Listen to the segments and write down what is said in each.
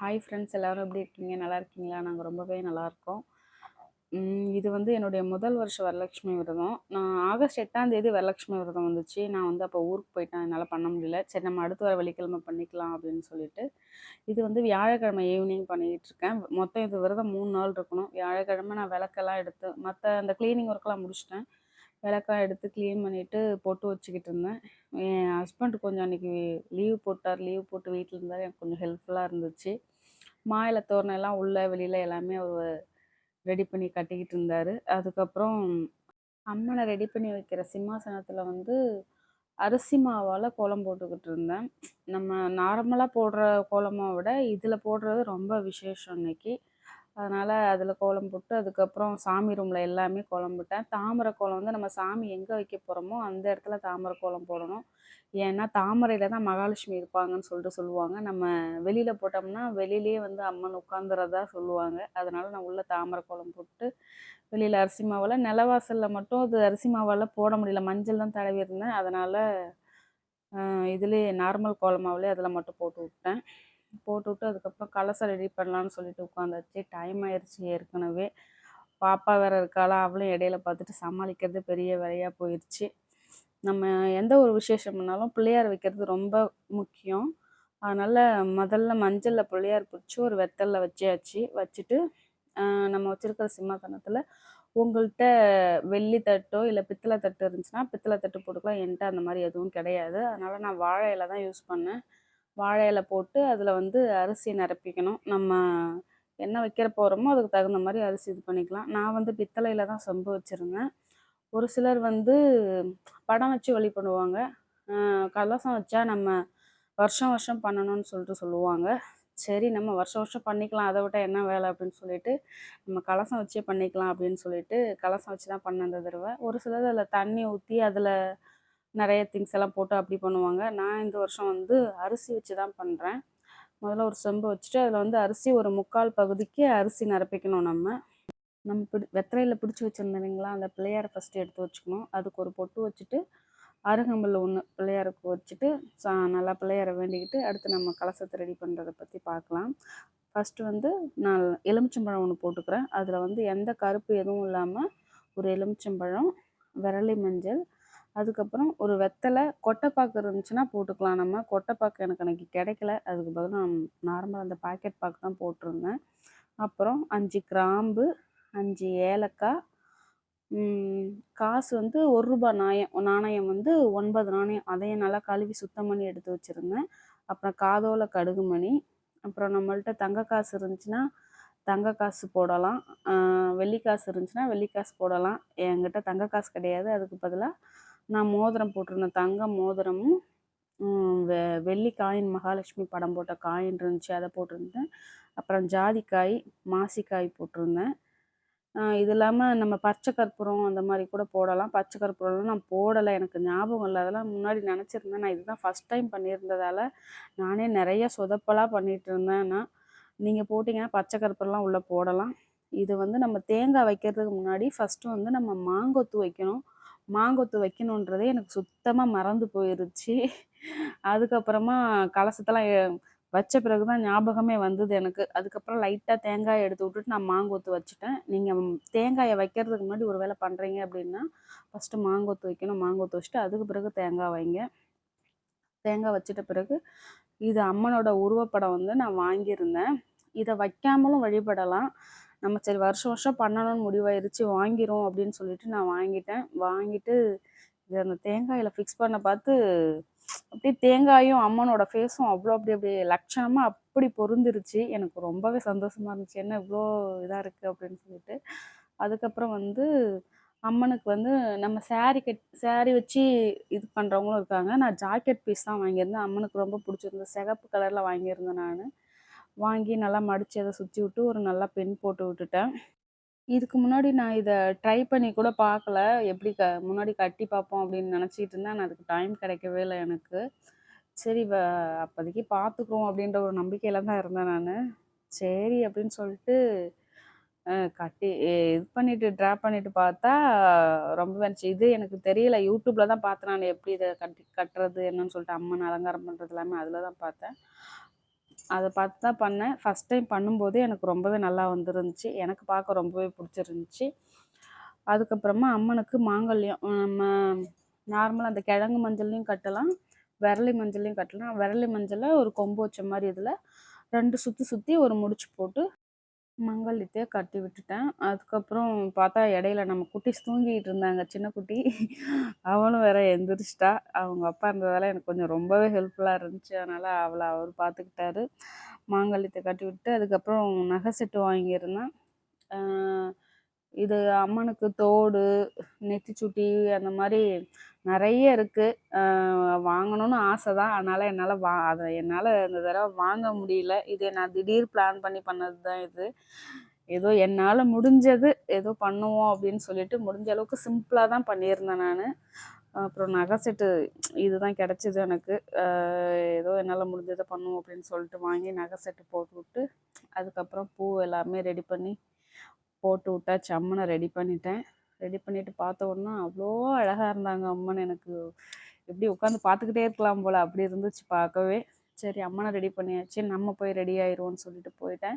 Hi friends எல்லோரும் எப்படி இருக்கீங்க? நல்லா இருக்கீங்களா? நாங்கள் ரொம்பவே நல்லாயிருக்கோம் இது வந்து என்னுடைய முதல் வருஷம் வரலட்சுமி விரதம். நான் ஆகஸ்ட் எட்டாம் தேதி வரலட்சுமி விரதம் வந்துச்சு. நான் வந்து அப்போ ஊருக்கு போயிட்டேன். என்னால் பண்ண முடியல. சரி நம்ம அடுத்து வர வெள்ளிக்கிழமை பண்ணிக்கலாம் அப்படின்னு சொல்லிட்டு இது வந்து வியாழக்கிழமை ஈவினிங் பண்ணிக்கிட்டு இருக்கேன். மொத்தம் இது விரதம் மூணு நாள் இருக்கணும். வியாழக்கிழமை நான் விளக்கெல்லாம் எடுத்து மற்ற அந்த க்ளீனிங் ஒர்க்கெல்லாம் முடிச்சிட்டேன். விளக்கெல்லாம் எடுத்து க்ளீன் பண்ணிவிட்டு பொட்டு வச்சுக்கிட்டு இருந்தேன். என் ஹஸ்பண்ட் கொஞ்சம் அன்றைக்கி லீவ் போட்டார். லீவ் போட்டு வீட்டில் இருந்தார். எனக்கு கொஞ்சம் ஹெல்ப்ஃபுல்லாக இருந்துச்சு. மாயில தோரணம் எல்லாம் உள்ளே வெளியில் எல்லாமே அவர் ரெடி பண்ணி கட்டிக்கிட்டு இருந்தார். அதுக்கப்புறம் அம்மனை ரெடி பண்ணி வைக்கிற சிம்மாசனத்தில் வந்து அரிசி மாவால் கோலம் போட்டுக்கிட்டு இருந்தேன். நம்ம நார்மலாக போடுற கோலமாக விட இதில் போடுறது ரொம்ப விசேஷம் இன்னைக்கு அதனால் அதில் கோலம் போட்டு அதுக்கப்புறம் சாமி ரூமில் எல்லாமே கோலம் போட்டேன். தாமரை கோலம் வந்து நம்ம சாமி எங்கே வைக்க போகிறோமோ அந்த இடத்துல தாமரை கோலம் போடணும். ஏன்னா தாமரையில் தான் மகாலட்சுமி இருப்பாங்கன்னு சொல்லிட்டு சொல்லுவாங்க. நம்ம வெளியில் போட்டோம்னா வெளியிலேயே வந்து அம்மன் உட்காந்துறதா சொல்லுவாங்க. அதனால் நான் உள்ளே தாமரை கோலம் போட்டு வெளியில் அரிசி மாவில் நிலவாசலில் மட்டும் அது அரிசி மாவால் போட முடியல. மஞ்சள் தான் தடவி இருந்தேன். அதனால் இதுலேயே நார்மல் கோலமாவிலே அதில் மட்டும் போட்டு விட்டேன். போட்டுவிட்டு அதுக்கப்புறம் கலசம் ரெடி பண்ணலான்னு சொல்லிட்டு உட்காந்தாச்சு. டைம் ஆயிடுச்சு ஏற்கனவே. பாப்பா வேறு இருக்காளா? அவளும் இடையில பார்த்துட்டு சமாளிக்கிறது பெரிய வேலையாக போயிடுச்சு நம்ம எந்த ஒரு விசேஷம்னாலும் பிள்ளையார் வைக்கிறது ரொம்ப முக்கியம். அதனால் முதல்ல மஞ்சளில் பிள்ளையார் பிடிச்சி ஒரு வெத்தலில் வச்சியாச்சு வச்சுட்டு நம்ம வச்சுருக்கிற சிம்மாசனத்தில் உங்கள்கிட்ட வெள்ளி தட்டோ இல்லை பித்தளை தட்டு இருந்துச்சுன்னா பித்தளை தட்டு போட்டுக்கலாம். என்கிட்ட அந்த மாதிரி எதுவும் கிடையாது. அதனால் நான் வாழை இலை தான் யூஸ் பண்ணேன். வாழை இலை போட்டு அதில் வந்து அரிசி நிரப்பிக்கணும். நம்ம என்ன வைக்கிற போகிறோமோ அதுக்கு தகுந்த மாதிரி அரிசி இது பண்ணிக்கலாம். நான் வந்து பித்தளையில் தான் சொம்பு வச்சுருந்தேன். ஒரு சிலர் வந்து படம் வச்சு வழி பண்ணுவாங்க. கலசம் வச்சா நம்ம வருஷம் வருஷம் பண்ணணும்னு சொல்லிட்டு சொல்லுவாங்க. சரி நம்ம வருஷம் வருஷம் பண்ணிக்கலாம். அதை விட்டால் என்ன வேலை அப்படின்னு சொல்லிட்டு நம்ம கலசம் வச்சே பண்ணிக்கலாம் அப்படின்னு சொல்லிட்டு கலசம் வச்சு தான் பண்ண அந்த தடவை. ஒரு சிலர் அதில் தண்ணி ஊற்றி அதில் நிறைய திங்ஸ் எல்லாம் போட்டு அப்படி பண்ணுவாங்க. நான் இந்த வருஷம் வந்து அரிசி வச்சு தான் பண்ணுறேன் முதல்ல ஒரு செம்பு வச்சுட்டு அதில் வந்து அரிசி ஒரு முக்கால் பகுதிக்கு அரிசி நிரப்பிக்கணும் நம்ம. நம்ம பிடி வெத்தலையில் பிடிச்சி வச்சுருந்தீங்களா அந்த பிள்ளையாரை ஃபஸ்ட்டு எடுத்து வச்சுக்கணும். அதுக்கு ஒரு பொட்டு வச்சுட்டு அருகம்பில் ஒன்று பிள்ளையாருக்கு வச்சுட்டு சா நல்லா பிள்ளையாரை வேண்டிக்கிட்டு அடுத்து நம்ம கலசத்தை ரெடி பண்ணுறதை பற்றி பார்க்கலாம் ஃபஸ்ட்டு வந்து நான் எலுமிச்சம்பழம் ஒன்று போட்டுக்கிறேன். அதில் வந்து எந்த கருப்பு எதுவும் இல்லாமல் ஒரு எலுமிச்சம்பழம் விரலி மஞ்சள் அதுக்கப்புறம் ஒரு வெத்தலை கொட்டைப்பாக்கு இருந்துச்சுன்னா போட்டுக்கலாம். நம்ம கொட்டைப்பாக்கு எனக்கு அன்றைக்கி கிடைக்கல. அதுக்கு பதில் நான் நார்மலாக அந்த பாக்கெட் பாக்கு தான் போட்டிருந்தேன். அப்புறம் அஞ்சு கிராம்பு அஞ்சு ஏலக்காய். காசு வந்து ஒரு ரூபா நாயம் நாணயம் வந்து ஒன்பது நாணயம். அதையும் நல்லா கழுவி சுத்தம் பண்ணி எடுத்து வச்சுருந்தேன். அப்புறம் காதோல கடுகு மணி அப்புறம் நம்மள்ட்ட தங்க காசு இருந்துச்சுன்னா தங்க காசு போடலாம். வெள்ளி காசு இருந்துச்சுன்னா வெள்ளி காசு போடலாம். என்கிட்ட தங்க காசு கிடையாது. அதுக்கு பதிலாக நான் மோதிரம் போட்டிருந்தேன் தங்க மோதிரமும் வெ வெள்ளி காயின் மகாலட்சுமி படம் போட்ட காயின் இருந்துச்சு அதை போட்டிருந்தேன். அப்புறம் ஜாதிக்காய் மாசிக்காய் போட்டிருந்தேன். இது இல்லாமல் நம்ம பச்சை கற்பூரம் அந்த மாதிரி கூட போடலாம். பச்சை கற்பூரம்லாம் நான் போடலை. எனக்கு ஞாபகம் இல்லை. அதெல்லாம் முன்னாடி நினச்சிருந்தேன். நான் இதுதான் ஃபஸ்ட் டைம் பண்ணியிருந்ததால் நானே நிறைய சொதப்பலாக பண்ணிகிட்டு இருந்தேன். நான் நீங்கள் போட்டிங்கன்னா பச்சை கற்பூரம்லாம் உள்ளே போடலாம். இது வந்து நம்ம தேங்காய் வைக்கிறதுக்கு முன்னாடி ஃபஸ்ட்டு வந்து நம்ம மாங்கொத்து வைக்கணும். மாங்கொத்து வைக்கணுன்றதே எனக்கு சுத்தமாக மறந்து போயிருச்சு. அதுக்கப்புறமா கலசத்தெல்லாம் வச்ச பிறகு தான் ஞாபகமே வந்தது எனக்கு. அதுக்கப்புறம் லைட்டாக தேங்காயை எடுத்து விட்டுட்டு நான் மாங்கொத்து வச்சுட்டேன். நீங்கள் தேங்காயை வைக்கிறதுக்கு முன்னாடி ஒரு வேலை பண்ணுறீங்க அப்படின்னா ஃபஸ்ட்டு மாங்கொத்து வைக்கணும். மாங்கொத்து வச்சுட்டு அதுக்கு பிறகு தேங்காய் வைங்க. தேங்காய் வச்சிட்ட பிறகு இது அம்மனோட உருவப்படம் வந்து நான் வாங்கியிருந்தேன். இதை வைக்காமலும் வழிபடலாம். நம்ம சரி வருஷம் வருஷம் பண்ணணும்னு முடிவாயிருச்சு வாங்கிரும் அப்படின்னு சொல்லிட்டு நான் வாங்கிட்டேன். வாங்கிட்டு இதை அந்த தேங்காயில் ஃபிக்ஸ் பண்ண பார்த்து அப்படியே தேங்காயும் அம்மனோட ஃபேஸும் அவ்வளோ அப்படி அப்படியே லட்சணமாக அப்படி பொருந்துருச்சு. எனக்கு ரொம்பவே சந்தோஷமாக இருந்துச்சு. என்ன இவ்வளோ இதாக இருக்குது அப்படின்னு சொல்லிட்டு. அதுக்கப்புறம் வந்து அம்மனுக்கு வந்து நம்ம சேரீ கட் சேரீ வச்சு இது பண்ணுறவங்களும் இருக்காங்க. நான் ஜாக்கெட் பீஸ் தான் வாங்கியிருந்தேன். அம்மனுக்கு ரொம்ப பிடிச்சிருந்தது. சிகப்பு கலரில் வாங்கியிருந்தேன் நான். வாங்கி நல்லா மடித்து அதை சுற்றி விட்டு ஒரு நல்லா பென் போட்டு விட்டுட்டேன். இதுக்கு முன்னாடி நான் இதை ட்ரை பண்ணி கூட பார்க்கல எப்படி க முன்னாடி கட்டி பார்ப்போம் அப்படின்னு நினச்சிட்டு இருந்தேன். ஆனால் அதுக்கு டைம் கிடைக்கவே இல்லை எனக்கு. சரி வ அப்போதைக்கு பார்த்துக்குவோம் அப்படின்ற ஒரு நம்பிக்கையில் தான் இருந்தேன் நான். சரி அப்படின்னு சொல்லிட்டு கட்டி இது பண்ணிட்டு ட்ரா பண்ணிட்டு பார்த்தா ரொம்ப வந்துச்சு. இது எனக்கு தெரியல. யூடியூப்பில் தான் பார்த்தேன் நான். எப்படி இதை கட்டி கட்டுறது என்னன்னு சொல்லிட்டு அம்மன் அலங்காரம் பண்ணுறது எல்லாமே அதில் தான் பார்த்தேன். அதை பார்த்து தான் பண்ணேன். ஃபஸ்ட் டைம் பண்ணும்போது எனக்கு ரொம்பவே நல்லா வந்துருந்துச்சு. எனக்கு பார்க்க ரொம்பவே பிடிச்சிருந்துச்சி. அதுக்கப்புறமா அம்மனுக்கு மாங்கல்யம் நம்ம நார்மலாக அந்த கிழங்கு மஞ்சள்லையும் கட்டலாம் விரலி மஞ்சள்லையும் கட்டலாம். விரலி மஞ்சளில் ஒரு கொம்பு வச்ச மாதிரி இதில் ரெண்டு சுற்றி சுற்றி ஒரு முடிச்சு போட்டு மங்கல்யத்தையே கட்டி விட்டுட்டேன். அதுக்கப்புறம் பார்த்தா இடையில நம்ம குட்டிஸ் தூங்கிட்டு இருந்தாங்க சின்ன குட்டி. அவளும் வேற எந்திரிச்சிட்டா. அவங்க அப்பா இருந்ததால எனக்கு கொஞ்சம் ரொம்பவே ஹெல்ப்ஃபுல்லாக இருந்துச்சு. அதனால் அவளை அவர் பார்த்துக்கிட்டாரு மாங்கல்யத்தை கட்டி விட்டு அதுக்கப்புறம் நகை செட்டு வாங்கியிருந்தேன். இது அம்மனுக்கு தோடு நெத்திச்சுட்டி அந்த மாதிரி நிறைய இருக்குது வாங்கணும்னு ஆசை தான். அதனால் என்னால் வா அதை என்னால் இந்த தடவை வாங்க முடியல. இது நான் திடீர் பிளான் பண்ணி பண்ணது தான் இது. ஏதோ என்னால் முடிஞ்சது ஏதோ பண்ணுவோம் அப்படின்னு சொல்லிட்டு முடிஞ்ச அளவுக்கு சிம்பிளாக தான் பண்ணியிருந்தேன் நான். அப்புறம் நகை செட்டு இதுதான் கிடச்சிது எனக்கு. ஏதோ என்னால் முடிஞ்சதை பண்ணுவோம் அப்படின்னு சொல்லிட்டு வாங்கி நகை செட்டு போட்டு விட்டு அதுக்கப்புறம் பூ எல்லாமே ரெடி பண்ணி போட்டு விட்டாச்சு அம்மனை ரெடி பண்ணிட்டேன். ரெடி பண்ணிவிட்டு பார்த்த உடனே அவ்வளோ அழகாக இருந்தாங்க அம்மன் எனக்கு. எப்படி உட்காந்து பார்த்துக்கிட்டே இருக்கலாம் போல் அப்படி இருந்துச்சு பார்க்கவே. சரி அம்மனை ரெடி பண்ணியாச்சு. நம்ம போய் ரெடி ஆயிடுவோம்னு சொல்லிட்டு போயிட்டேன்.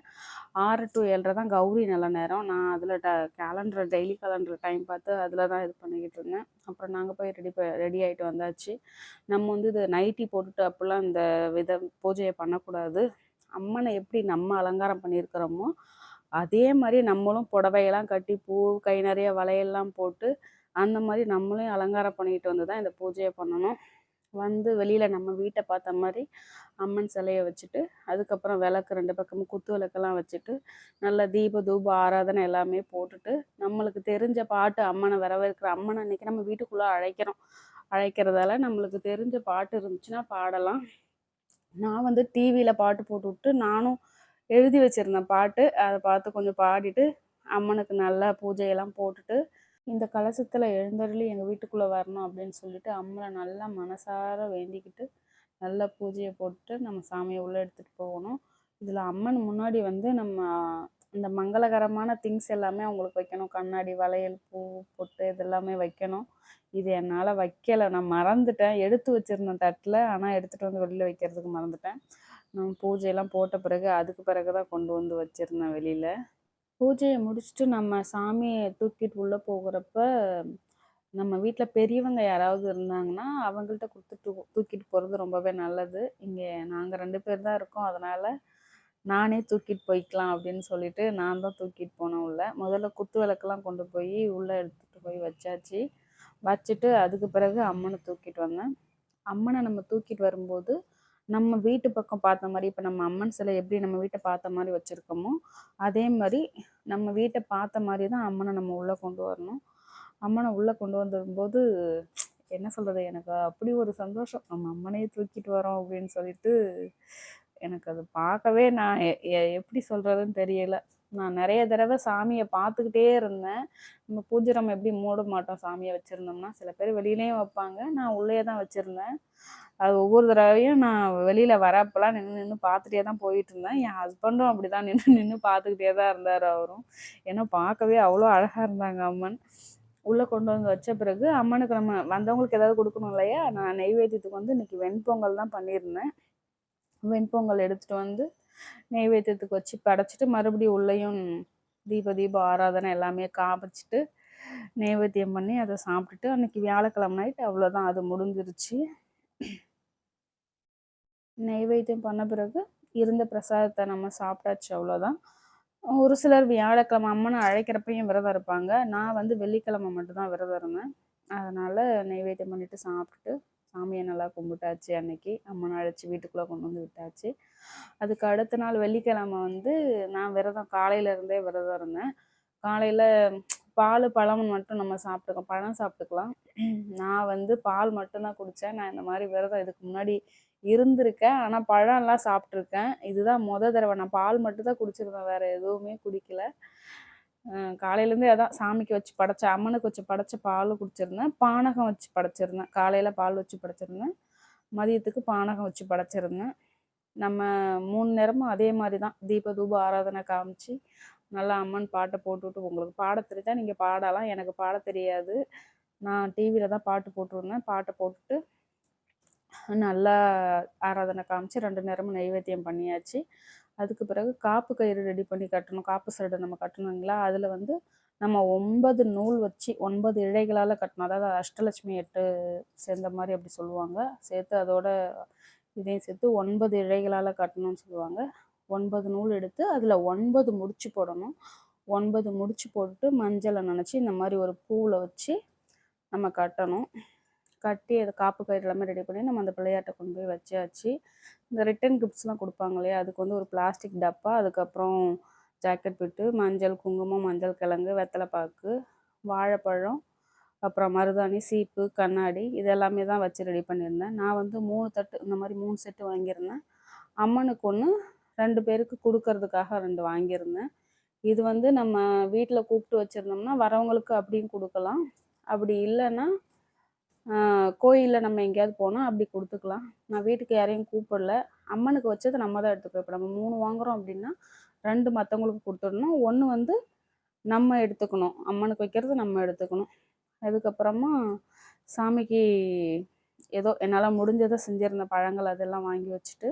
ஆறு டு ஏழரை தான் கௌரி நல்ல நேரம். நான் அதில் ட கேலண்டர் டெய்லி கேலண்டர் டைம் பார்த்து அதில் தான் இது பண்ணிக்கிட்டு இருந்தேன். அப்புறம் நாங்கள் போய் ரெடி ரெடி ஆகிட்டு வந்தாச்சு. நம்ம வந்து இது நைட்டி போட்டுட்டு அப்படிலாம் இந்த வித பூஜையை பண்ணக்கூடாது. அம்மனை எப்படி நம்ம அலங்காரம் பண்ணியிருக்கிறோமோ அதே மாதிரி நம்மளும் புடவையெல்லாம் கட்டி பூ கை நிறைய வளையல்லாம் போட்டு அந்த மாதிரி நம்மளையும் அலங்காரம் பண்ணிக்கிட்டு வந்து தான் இந்த பூஜையை பண்ணணும். வந்து வெளியில் நம்ம வீட்டை பார்த்த மாதிரி அம்மன் சிலையை வச்சுட்டு அதுக்கப்புறம் விளக்கு ரெண்டு பக்கமும் குத்து விளக்கெல்லாம் வச்சுட்டு நல்ல தீப தூப ஆராதனை எல்லாமே போட்டுட்டு நம்மளுக்கு தெரிஞ்ச பாட்டு அம்மனை வரவேற்கிற அம்மனை அன்னைக்கு நம்ம வீட்டுக்குள்ளே அழைக்கிறோம். அழைக்கிறதால நம்மளுக்கு தெரிஞ்ச பாட்டு இருந்துச்சுன்னா பாடலாம். நான் வந்து டிவியில் பாட்டு போட்டு விட்டு நானும் எழுதி வச்சுருந்தேன் பாட்டு அதை பார்த்து கொஞ்சம் பாடிட்டு அம்மனுக்கு நல்லா பூஜையெல்லாம் போட்டுட்டு இந்த கலசத்தில் எழுந்தருளி எங்கள் வீட்டுக்குள்ளே வரணும் அப்படின்னு சொல்லிட்டு அம்மனை நல்லா மனசார வேண்டிக்கிட்டு நல்லா பூஜையை போட்டு நம்ம சாமியை உள்ளே எடுத்துகிட்டு போகணும். இதில் அம்மன் முன்னாடி வந்து நம்ம இந்த மங்களகரமான திங்ஸ் எல்லாமே அவங்களுக்கு வைக்கணும். கண்ணாடி வளையல் பூ பொட்டு இதெல்லாமே வைக்கணும். இது என்னால் வைக்கலை. நான் மறந்துட்டேன். எடுத்து வச்சுருந்தேன் தட்டில் ஆனால் எடுத்துகிட்டு வந்து வெளியில் வைக்கிறதுக்கு மறந்துட்டேன். பூஜையெல்லாம் போட்ட பிறகு அதுக்கு பிறகு தான் கொண்டு வந்து வச்சுருந்தேன் வெளியில். பூஜையை முடிச்சுட்டு நம்ம சாமியை தூக்கிட்டு உள்ளே போகிறப்ப நம்ம வீட்டில் பெரியவங்க யாராவது இருந்தாங்கன்னா அவங்கள்ட்ட கொடுத்துட்டு தூக்கிட்டு போகிறது ரொம்பவே நல்லது. இங்கே நாங்கள் ரெண்டு பேர் தான் இருக்கோம். அதனால் நானே தூக்கிட்டு போய்க்கலாம் அப்படின்னு சொல்லிட்டு நான் தான் தூக்கிட்டு போனேன் உள்ள. முதல்ல குத்து விளக்கெல்லாம் கொண்டு போய் உள்ளே எடுத்துகிட்டு போய் வச்சாச்சு. வச்சுட்டு அதுக்கு பிறகு அம்மனை தூக்கிட்டு வந்தேன். அம்மனை நம்ம தூக்கிட்டு வரும்போது நம்ம வீட்டு பக்கம் பார்த்த மாதிரி இப்போ நம்ம அம்மன் சிலை எப்படி நம்ம வீட்டை பார்த்த மாதிரி வச்சுருக்கோமோ அதே மாதிரி நம்ம வீட்டை பார்த்த மாதிரி தான் அம்மனை நம்ம உள்ளே கொண்டு வரணும். அம்மனை உள்ளே கொண்டு வந்துடும்போது என்ன சொல்கிறது எனக்கு அப்படி ஒரு சந்தோஷம். நம்ம அம்மனையே தூக்கிட்டு வரோம் அப்படின்னு சொல்லிட்டு எனக்கு அது பார்க்கவே நான் எப்படி சொல்கிறதுன்னு தெரியலை. நான் நிறைய தடவை சாமியை பார்த்துக்கிட்டே இருந்தேன். நம்ம பூஜை நம்ம எப்படி மூட மாட்டோம் சாமியை வச்சுருந்தோம்னா சில பேர் வெளியிலையும் வைப்பாங்க. நான் உள்ளே தான் வச்சுருந்தேன். அது ஒவ்வொரு தடவையும் நான் வெளியில் வரப்பெல்லாம் நின்று நின்று பார்த்துட்டே தான் போயிட்டு இருந்தேன் என் ஹஸ்பண்டும் அப்படி தான் நின்று நின்று பார்த்துக்கிட்டே தான் இருந்தார் அவரும். ஏன்னா பார்க்கவே அவ்வளோ அழகாக இருந்தாங்க அம்மன். உள்ளே கொண்டு வந்து வச்ச பிறகு அம்மனுக்கு நம்ம வந்தவங்களுக்கு ஏதாவது கொடுக்கணும் இல்லையா? நான் நெய்வேத்தியத்துக்கு வந்து இன்றைக்கி வெண்பொங்கல் தான் பண்ணியிருந்தேன். வெண்பொங்கல் எடுத்துகிட்டு வந்து நெய்வேத்தியத்துக்கு வச்சு படைச்சிட்டு மறுபடியும் உள்ளேயும் தீப தீப ஆராதனை எல்லாமே காமிச்சிட்டு நெய்வேத்தியம் பண்ணி அதை சாப்பிட்டுட்டு அன்றைக்கி வியாழக்கிழமை நைட் அவ்வளோதான் அது முடிஞ்சிருச்சு. நெய்வேத்தியம் பண்ண பிறகு இருந்த பிரசாதத்தை நம்ம சாப்பிட்டாச்சு அவ்வளோதான் ஒரு சிலர் வியாழக்கிழமை அம்மனை அழைக்கிறப்பையும் விரதம் இருப்பாங்க. நான் வந்து வெள்ளிக்கிழமை மட்டும்தான் விரதம் இருந்தேன். அதனால் நெய்வேத்தியம் பண்ணிவிட்டு சாப்பிட்டுட்டு சாமியை நல்லா கும்பிட்டாச்சு அன்னைக்கு. அம்மனை அழைச்சி வீட்டுக்குள்ளே கொண்டு வந்து விட்டாச்சு. அதுக்கு அடுத்த நாள் வெள்ளிக்கிழமை வந்து நான் விரதம் காலையிலேருந்தே விரதம் இருந்தேன். காலையில் பால் பழம் மட்டும் நம்ம சாப்பிட்டுக்கலாம் பழம் சாப்பிட்டுக்கலாம். நான் வந்து பால் மட்டும்தான் குடித்தேன் நான் இந்த மாதிரி விரதம் இதுக்கு முன்னாடி இருந்திருக்கேன். ஆனால் பழம்லாம் சாப்பிட்ருக்கேன் இதுதான் மொத தடவை. நான் பால் மட்டும் தான் குடிச்சிருந்தேன். வேறு எதுவுமே குடிக்கல. காலையிலேருந்தே அதான் சாமிக்கு வச்சு படைச்ச அம்மனுக்கு வச்சு படைச்ச பால் குடிச்சிருந்தேன். பானகம் வச்சு படைச்சிருந்தேன். காலையில் பால் வச்சு படைச்சிருந்தேன். மதியத்துக்கு பானகம் வச்சு படைச்சிருந்தேன். நம்ம மூணு நேரமும் அதே மாதிரி தான். தீப தூப ஆராதனை காமிச்சு நல்லா அம்மன் பாட்டை போட்டுவிட்டு உங்களுக்கு பாட தெரிஞ்சால் நீங்கள் பாடலாம். எனக்கு பாட தெரியாது. நான் டிவியில் தான் பாட்டு போட்டுருந்தேன் பாட்டை போட்டுட்டு நல்லா ஆராதனை காமிச்சு ரெண்டு நேரமும் நைவேத்தியம் பண்ணியாச்சு. அதுக்கு பிறகு காப்பு கயிறு ரெடி பண்ணி கட்டணும். காப்பு சரடு நம்ம கட்டணுங்களா? அதில் வந்து நம்ம ஒன்பது நூல் வச்சு ஒன்பது இழைகளால் கட்டணும். அதாவது அஷ்டலட்சுமி எட்டு சேர்ந்த மாதிரி அப்படி சொல்லுவாங்க. சேர்த்து அதோட இதையும் சேர்த்து ஒன்பது இழைகளால் கட்டணும்னு சொல்லுவாங்க. ஒன்பது நூல் எடுத்து அதில் ஒன்பது முடிச்சு போடணும். ஒன்பது முடிச்சு போட்டுட்டு மஞ்சளை நினச்சி இந்த மாதிரி ஒரு பூவில் வச்சு நம்ம கட்டணும். கட்டி அதை காப்பு கயிறு எல்லாமே ரெடி பண்ணி நம்ம அந்த பிள்ளையாட்டை கொண்டு போய் வச்சாச்சு. இந்த ரிட்டன் கிஃப்ட்ஸ்லாம் கொடுப்பாங்க இல்லையா? அதுக்கு வந்து ஒரு பிளாஸ்டிக் டப்பா அதுக்கப்புறம் ஜாக்கெட் பிட்டு மஞ்சள் குங்குமம் மஞ்சள் கிழங்கு வெத்தலை பாக்கு வாழைப்பழம் அப்புறம் மருதாணி சீப்பு கண்ணாடி இது எல்லாமே தான் வச்சு ரெடி பண்ணியிருந்தேன். நான் வந்து மூணு தட்டு இந்த மாதிரி மூணு செட்டு வாங்கியிருந்தேன். அம்மனுக்கு ஒன்று ரெண்டு பேருக்கு கொடுக்கறதுக்காக ரெண்டு வாங்கியிருந்தேன். இது வந்து நம்ம வீட்டில் கூப்பிட்டு வச்சுருந்தோம்னா வரவங்களுக்கு அப்படியும் கொடுக்கலாம். அப்படி இல்லைன்னா கோயிலில் நம்ம எங்கேயாவது போனால் அப்படி கொடுத்துக்கலாம். நான் வீட்டுக்கு யாரையும் கூப்பிடல. அம்மனுக்கு வச்சது நம்ம தான் எடுத்துக்கணும் இப்போ நம்ம மூணு வாங்குகிறோம் அப்படின்னா ரெண்டு மற்றவங்களுக்கு கொடுத்துடணும். ஒன்று வந்து நம்ம எடுத்துக்கணும். அம்மனுக்கு வைக்கிறது நம்ம எடுத்துக்கணும். அதுக்கப்புறமா சாமிக்கு ஏதோ என்னால் முடிஞ்சதை செஞ்சுருந்த பழங்கள் அதெல்லாம் வாங்கி வச்சுட்டு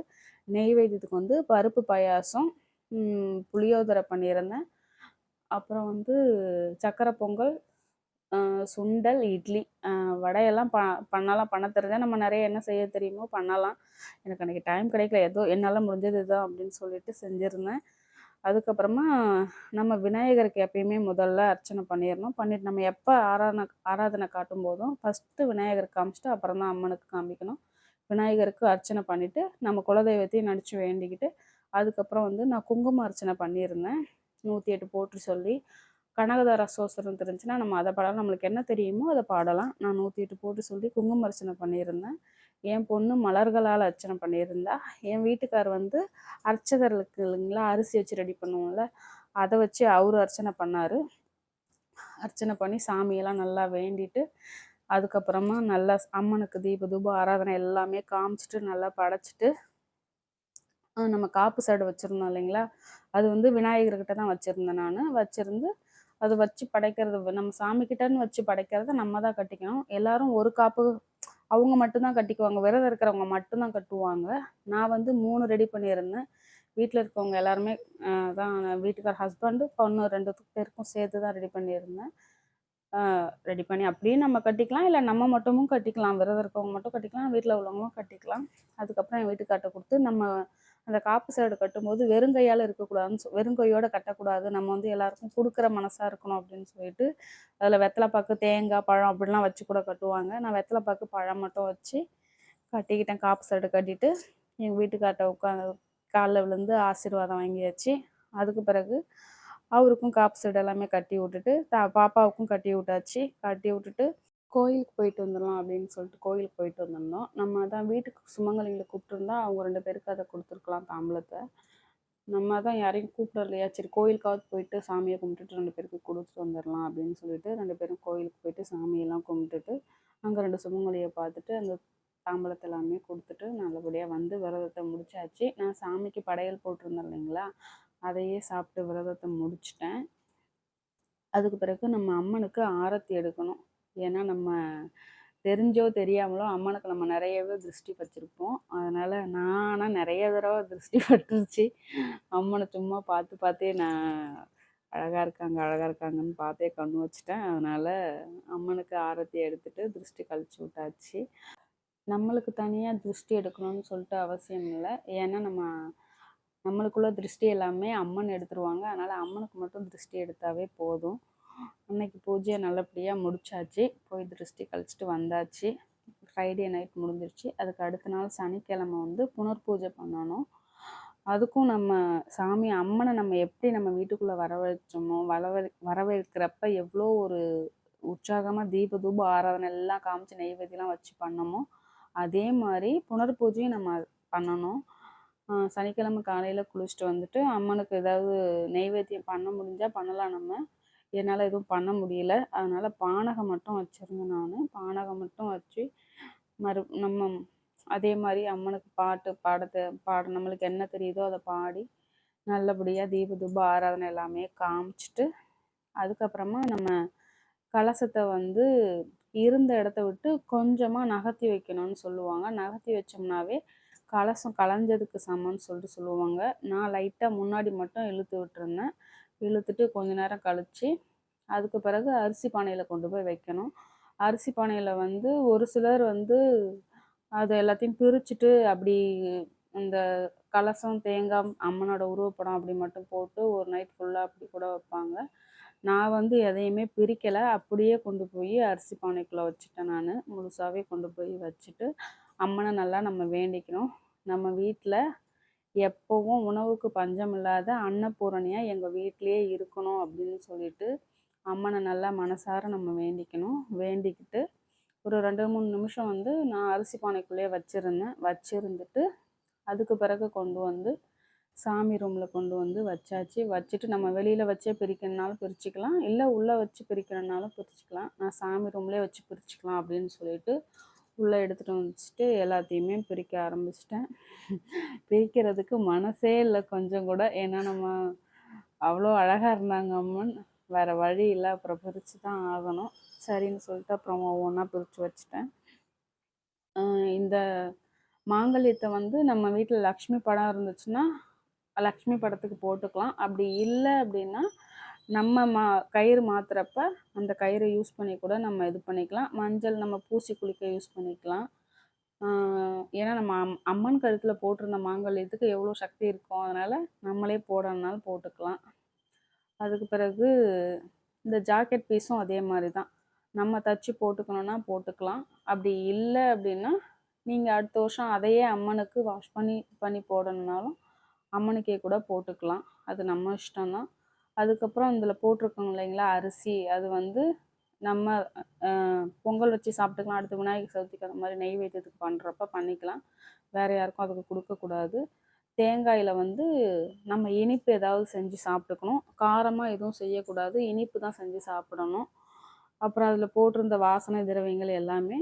நெய்வேத்தியத்துக்கு வந்து பருப்பு பாயாசம் புளியோதரை பண்ணியிருந்தேன். அப்புறம் வந்து சக்கரை பொங்கல் சுண்டல் இட்லி. வடையெல்லாம் ப பண்ணலாம். பண்ண தெரிஞ்சால் நம்ம நிறைய என்ன செய்ய தெரியுமோ பண்ணலாம். எனக்கு அன்றைக்கி டைம் கிடைக்கல. ஏதோ என்னால் முடிஞ்சது தான் அப்படின்னு சொல்லிட்டு செஞ்சுருந்தேன். அதுக்கப்புறமா நம்ம விநாயகருக்கு எப்பயுமே முதல்ல அர்ச்சனை பண்ணிடணும். பண்ணிட்டு நம்ம எப்போ ஆராதனை ஆராதனை காட்டும் போதும் ஃபஸ்ட்டு விநாயகருக்கு காமிச்சிட்டு அப்புறம் தான் அம்மனுக்கு காமிக்கணும். விநாயகருக்கு அர்ச்சனை பண்ணிவிட்டு நம்ம குலதெய்வத்தையும் நடித்து வேண்டிக்கிட்டு அதுக்கப்புறம் வந்து நான் குங்கும அர்ச்சனை பண்ணியிருந்தேன். நூற்றி எட்டு போட்டு சொல்லி கனகதார சோசரம் தெரிஞ்சுன்னா நம்ம அதை பாடலாம். நம்மளுக்கு என்ன தெரியுமோ அதை பாடலாம். நான் நூற்றி எட்டு போட்டு சொல்லி குங்கும அர்ச்சனை பண்ணியிருந்தேன். என் பொண்ணு மலர்களால் அர்ச்சனை பண்ணியிருந்தா. என் வீட்டுக்கார் வந்து அர்ச்சகர்களுக்கு இல்லைங்களா அரிசி வச்சு ரெடி பண்ணுவோம்ல அதை வச்சு அவர் அர்ச்சனை பண்ணார். அர்ச்சனை பண்ணி சாமியெல்லாம் நல்லா வேண்டிட்டு அதுக்கப்புறமா நல்லா அம்மனுக்கு தீப தூப ஆராதனை எல்லாமே காமிச்சிட்டு நல்லா படைச்சிட்டு நம்ம காப்பு சடு வச்சுருந்தோம் இல்லைங்களா? அது வந்து விநாயகர்கிட்ட தான் வச்சுருந்தேன் நான். வச்சுருந்து அது வச்சு படைக்கிறது. நம்ம சாமி கிட்டன்னு வச்சு படைக்கிறத நம்ம தான் கட்டிக்கணும். எல்லாரும் ஒரு காப்பு அவங்க மட்டும்தான் கட்டிக்குவாங்க. விரதம் இருக்கிறவங்க மட்டும்தான் கட்டுவாங்க. நான் வந்து மூணு ரெடி பண்ணியிருந்தேன். வீட்டில் இருக்கவங்க எல்லாருமே தான் வீட்டுக்கார ஹஸ்பண்டு பொண்ணு ரெண்டு பேருக்கும் சேர்த்து தான் ரெடி பண்ணியிருந்தேன். ரெடி பண்ணி அப்படியும் நம்ம கட்டிக்கலாம். இல்லை நம்ம மட்டுமும் கட்டிக்கலாம். விரதம் இருக்கவங்க மட்டும் கட்டிக்கலாம். வீட்டில் உள்ளவங்களும் கட்டிக்கலாம். அதுக்கப்புறம் என் வீட்டுக்கார்ட்ட கொடுத்து நம்ம அந்த காப்பு சேடு கட்டும்போது வெறுங்கையால் இருக்கக்கூடாதுன்னு வெறுங்கையோடு கட்டக்கூடாது. நம்ம வந்து எல்லாருக்கும் கொடுக்குற மனசாக இருக்கணும் அப்படின்னு சொல்லிட்டு அதில் வெத்தலைப்பாக்கு தேங்காய் பழம் அப்படிலாம் வச்சு கூட கட்டுவாங்க. நான் வெத்தலைப்பாக்கு பழம் மட்டும் வச்சு கட்டிக்கிட்டேன். காப்பு சேடு கட்டிட்டு எங்கள் வீட்டுக்கார்ட்ட உட்காந்து காலில் விழுந்து ஆசீர்வாதம் வாங்கியாச்சு அதுக்கு பிறகு அவருக்கும் காப்பு சைடு எல்லாமே கட்டி விட்டுட்டு த பாப்பாவுக்கும் கட்டி விட்டாச்சு. கட்டி விட்டுட்டு கோயிலுக்கு போயிட்டு வந்துடலாம் அப்படின்னு சொல்லிட்டு கோயிலுக்கு போயிட்டு வந்திருந்தோம். நம்ம தான் வீட்டுக்கு சுமங்கலிங்களை கூப்பிட்டுருந்தா அவங்க ரெண்டு பேருக்கு அதை கொடுத்துருக்கலாம் தாம்பலத்தை. நம்ம தான் யாரையும் கூப்பிடலையா? சரி கோயிலுக்காவது போயிட்டு சாமியை கும்பிட்டுட்டு ரெண்டு பேருக்கு கொடுத்துட்டு வந்துடலாம் அப்படின்னு சொல்லிட்டு ரெண்டு பேரும் கோயிலுக்கு போயிட்டு சாமியெல்லாம் கும்பிட்டுட்டு அங்கே ரெண்டு சுமங்கலியை பார்த்துட்டு அந்த தாம்பலத்தை எல்லாமே கொடுத்துட்டு நல்லபடியாக வந்து விரதத்தை முடிச்சாச்சு. நான் சாமிக்கு படையல் போட்டிருந்தேன் இல்லைங்களா? அதையே சாப்பிட்டு விரதத்தை முடிச்சிட்டேன். அதுக்கு பிறகு நம்ம அம்மனுக்கு ஆரத்தி எடுக்கணும். ஏன்னா நம்ம தெரிஞ்சோ தெரியாமலோ அம்மனுக்கு நம்ம நிறையவே திருஷ்டி வச்சுருப்போம் அதனால் நானாக நிறைய தடவை திருஷ்டி பட்டுருச்சு. அம்மனை சும்மா பார்த்து பார்த்தே நான் அழகாக இருக்காங்க அழகாக இருக்காங்கன்னு பார்த்தே கண்ணு வச்சுட்டேன். அதனால் அம்மனுக்கு ஆரத்தி எடுத்துகிட்டு திருஷ்டி கழிச்சு விட்டாச்சு. நம்மளுக்கு தனியாக திருஷ்டி எடுக்கணும்னு சொல்லிட்டு அவசியம் இல்லை. ஏன்னா நம்ம நம்மளுக்குள்ள திருஷ்டி எல்லாமே அம்மன் எடுத்துருவாங்க. அதனால் அம்மனுக்கு மட்டும் திருஷ்டி எடுத்தாவே போதும். அன்னைக்கு பூஜையை நல்லபடியாக முடிச்சாச்சு. போய் திருஷ்டி கழிச்சிட்டு வந்தாச்சு. ஃப்ரைடே நைட் முடிஞ்சிருச்சு. அதுக்கு அடுத்த நாள் சனிக்கிழமை வந்து புனர் பூஜை பண்ணணும். அதுக்கும் நம்ம சாமி அம்மனை நம்ம எப்படி நம்ம வீட்டுக்குள்ளே வரவழைச்சோமோ வரவே வரவேற்கிறப்ப எவ்வளோ ஒரு உற்சாகமாக தீப தூப ஆராதனை எல்லாம் காமிச்சு நெய்வேத்தியெல்லாம் வச்சு பண்ணமோ அதே மாதிரி புனர் பூஜையும் நம்ம பண்ணணும். சனிக்கிழமை காலையில் குளிச்சுட்டு வந்துட்டு அம்மனுக்கு ஏதாவது நெய்வேத்தியம் பண்ண முடிஞ்சால் பண்ணலாம் நம்ம. என்னால் எதுவும் பண்ண முடியல. அதனால் பானகம் மட்டும் வச்சுருந்தேன் நான். பானகம் மட்டும் வச்சு மறு நம்ம அதே மாதிரி அம்மனுக்கு பாட்டு பாடத்தை பாட நம்மளுக்கு என்ன தெரியுதோ அதை பாடி நல்லபடியாக தீப தூப ஆராதனை எல்லாமே காமிச்சிட்டு அதுக்கப்புறமா நம்ம கலசத்தை வந்து இருந்த இடத்த விட்டு கொஞ்சமாக நகர்த்தி வைக்கணும்னு சொல்லுவாங்க. நகர்த்தி வச்சோம்னாவே கலசம் கலைஞ்சதுக்கு சமம்னு சொல்லிட்டு சொல்லுவாங்க. நான் லைட்டாக முன்னாடி மட்டும் இழுத்து விட்டுருந்தேன். இழுத்துட்டு கொஞ்ச நேரம் கழித்து அதுக்கு பிறகு அரிசி பானையில் கொண்டு போய் வைக்கணும். அரிசி பானையில் வந்து ஒரு சிலர் வந்து அது எல்லாத்தையும் பிரிச்சுட்டு அப்படி இந்த கலசம் தேங்காய் அம்மனோட உருவப்படம் அப்படி மட்டும் போட்டு ஒரு நைட் ஃபுல்லாக அப்படி கூட வைப்பாங்க. நான் வந்து எதையுமே பிரிக்கலை. அப்படியே கொண்டு போய் அரிசி பானைக்குள்ளே வச்சுட்டேன் நான். முழுசாகவே கொண்டு போய் வச்சுட்டு அம்மனை நல்லா நம்ம வேண்டிக்கணும். நம்ம வீட்டில் எப்போவும் உணவுக்கு பஞ்சம் இல்லாத அன்னபூரணியாக எங்கள் வீட்டிலையே இருக்கணும் அப்படின்னு சொல்லிட்டு அம்மனை நல்லா மனசார நம்ம வேண்டிக்கணும். வேண்டிக்கிட்டு ஒரு ரெண்டு மூணு நிமிஷம் வந்து நான் அரிசி பானைக்குள்ளேயே வச்சுருந்தேன். வச்சுருந்துட்டு அதுக்கு பிறகு கொண்டு வந்து சாமி ரூமில் கொண்டு வந்து வச்சாச்சு. வச்சுட்டு நம்ம வெளியில் வச்சே பிரிக்கணுனாலும் பிரிச்சுக்கலாம். இல்லை உள்ளே வச்சு பிரிக்கணுன்னாலும் பிரிச்சுக்கலாம். நான் சாமி ரூம்லேயே வச்சு பிரிச்சுக்கலாம் அப்படின்னு சொல்லிட்டு உள்ளே எடுத்துகிட்டு வந்துச்சுட்டு எல்லாத்தையுமே பிரிக்க ஆரம்பிச்சிட்டேன். பிரிக்கிறதுக்கு மனசே இல்லை கொஞ்சம் கூட. ஏன்னா நம்ம அவ்வளோ அழகாக இருந்தாங்க அம்மன். வேறு வழி இல்லை. அப்புறம் பிரித்து தான் ஆகணும். சரின்னு சொல்லிட்டு அப்புறம் ஒவ்வொன்றா பிரித்து வச்சுட்டேன். இந்த மாங்கல்யத்தை வந்து நம்ம வீட்டில் லக்ஷ்மி படம் இருந்துச்சுன்னா லக்ஷ்மி படத்துக்கு போட்டுக்கலாம். அப்படி இல்லை அப்படின்னா நம்ம மா கயிறு மாற்றுறப்ப அந்த கயிறை யூஸ் பண்ணி கூட நம்ம இது பண்ணிக்கலாம். மஞ்சள் நம்ம பூசி குளிக்க யூஸ் பண்ணிக்கலாம். ஏன்னா நம்ம அம் அம்மன் கழுத்தில் போட்டிருந்த மாங்கல்யத்துக்கு எவ்வளோ சக்தி இருக்கும் அதனால் நம்மளே போடணுனாலும் போட்டுக்கலாம். அதுக்கு பிறகு இந்த ஜாக்கெட் பீஸும் அதே மாதிரி தான் நம்ம தச்சு போட்டுக்கணுன்னா போட்டுக்கலாம். அப்படி இல்லை அப்படின்னா நீங்கள் அடுத்த வருஷம் அதையே அம்மனுக்கு வாஷ் பண்ணி பண்ணி போடணுன்னாலும் அம்மனுக்கே கூட போட்டுக்கலாம். அது நம்ம இஷ்டம்தான். அதுக்கப்புறம் இதில் போட்டிருக்கோங்க இல்லைங்களா? அரிசி. அது வந்து நம்ம பொங்கல் வச்சு சாப்பிட்டுக்கலாம். அடுத்த விநாயகர் சதுர்த்திக்கு அந்த மாதிரி நெய்வேத்தியத்துக்கு பண்ணுறப்ப பண்ணிக்கலாம். வேறு யாருக்கும் அதுக்கு கொடுக்கக்கூடாது தேங்காயில் வந்து நம்ம இனிப்பு ஏதாவது செஞ்சு சாப்பிட்டுக்கணும். காரமாக எதுவும் செய்யக்கூடாது. இனிப்பு தான் செஞ்சு சாப்பிடணும். அப்புறம் அதில் போட்டிருந்த வாசனை திரவியங்கள் எல்லாமே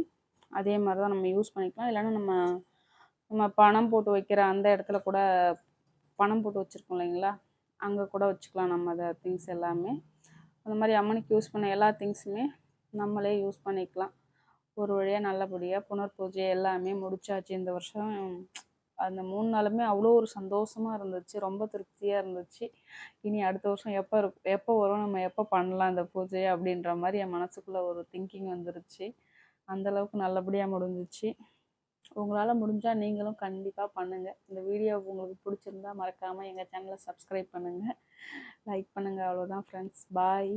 அதே மாதிரி தான் நம்ம யூஸ் பண்ணிக்கலாம். இல்லைன்னா நம்ம நம்ம பணம் போட்டு வைக்கிற அந்த இடத்துல கூட பணம் போட்டு வச்சுருக்கோம் இல்லைங்களா? அங்கே கூட வச்சுக்கலாம் நம்ம அதை திங்ஸ் எல்லாமே. அந்த மாதிரி அம்மனுக்கு யூஸ் பண்ண எல்லா திங்ஸுமே நம்மளே யூஸ் பண்ணிக்கலாம். ஒரு வழியாக நல்லபடியாக புனர் பூஜை எல்லாமே முடிச்சாச்சு. இந்த வருஷம் அந்த மூணு நாளுமே அவ்வளோ ஒரு சந்தோஷமாக இருந்துச்சு. ரொம்ப திருப்தியாக இருந்துச்சு. இனி அடுத்த வருஷம் எப்போ இருக் எப்போ வரும்? நம்ம எப்போ பண்ணலாம் இந்த பூஜை அப்படின்ற மாதிரி என் மனசுக்குள்ளே ஒரு திங்கிங் வந்துருச்சு. அந்தளவுக்கு நல்லபடியாக முடிஞ்சிச்சு. உங்களால் முடிஞ்சால் நீங்களும் கண்டிப்பாக பண்ணுங்கள் இந்த வீடியோ உங்களுக்கு பிடிச்சிருந்தா மறக்காமல் எங்கள் சேனலை சப்ஸ்கிரைப் பண்ணுங்கள் லைக் பண்ணுங்கள் அவ்வளோதான் ஃப்ரெண்ட்ஸ் பாய்